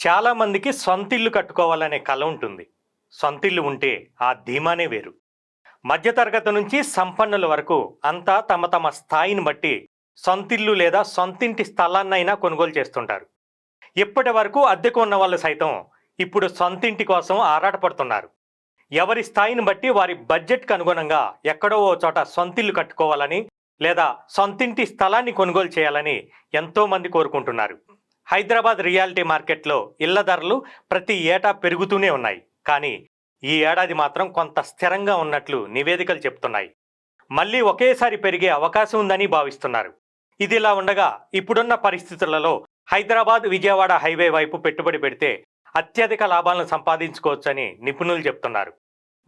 చాలామందికి సొంతిల్లు కట్టుకోవాలనే కళ ఉంటుంది. సొంతిల్లు ఉంటే ఆ ధీమానే వేరు. మధ్యతరగతి నుంచి సంపన్నుల వరకు అంతా తమ తమ స్థాయిని బట్టి సొంతిల్లు లేదా సొంతింటి స్థలాన్నైనా కొనుగోలు చేస్తుంటారు. ఇప్పటి వరకు అద్దెకు ఉన్న వాళ్ళు సైతం ఇప్పుడు సొంతింటి కోసం ఆరాటపడుతున్నారు. ఎవరి స్థాయిని బట్టి వారి బడ్జెట్కి అనుగుణంగా ఎక్కడో ఓ చోట సొంతిల్లు కట్టుకోవాలని లేదా సొంతింటి స్థలాన్ని కొనుగోలు చేయాలని ఎంతోమంది కోరుకుంటున్నారు. హైదరాబాద్ రియాలిటీ మార్కెట్లో ఇళ్ళ ధరలు ప్రతి ఏటా పెరుగుతూనే ఉన్నాయి. కానీ ఈ ఏడాది మాత్రం కొంత స్థిరంగా ఉన్నట్లు నివేదికలు చెప్తున్నాయి. మళ్ళీ ఒకేసారి పెరిగే అవకాశం ఉందని భావిస్తున్నారు. ఇదిలా ఉండగా ఇప్పుడున్న పరిస్థితులలో హైదరాబాద్ విజయవాడ హైవే వైపు పెట్టుబడి పెడితే అత్యధిక లాభాలను సంపాదించుకోవచ్చని నిపుణులు చెప్తున్నారు.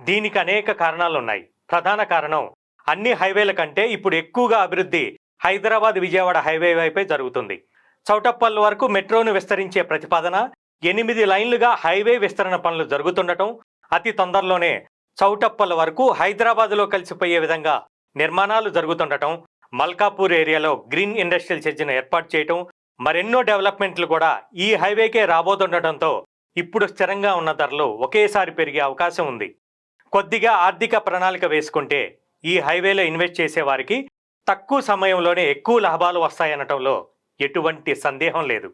దీనికి అనేక కారణాలున్నాయి. ప్రధాన కారణం అన్ని హైవేల కంటే ఇప్పుడు ఎక్కువగా అభివృద్ధి హైదరాబాద్ విజయవాడ హైవే వైపే జరుగుతుంది. చౌటప్పల్ వరకు మెట్రోను విస్తరించే ప్రతిపాదన ఎనిమిది లైన్లుగా హైవే విస్తరణ పనులు జరుగుతుండటం అతి తొందరలోనే చౌటప్పల్ వరకు హైదరాబాద్లో కలిసిపోయే విధంగా నిర్మాణాలు జరుగుతుండటం మల్కాపూర్ ఏరియాలో గ్రీన్ ఇండస్ట్రియల్ చర్చిను ఏర్పాటు చేయటం మరెన్నో డెవలప్మెంట్లు కూడా ఈ హైవేకే రాబోతుండటంతో ఇప్పుడు స్థిరంగా ఉన్న ధరలు ఒకేసారి పెరిగే అవకాశం ఉంది. కొద్దిగా ఆర్థిక ప్రణాళిక వేసుకుంటే ఈ హైవేలో ఇన్వెస్ట్ చేసే వారికి తక్కువ సమయంలోనే ఎక్కువ లాభాలు వస్తాయనటంలో ఎటువంటి సందేహం లేదు.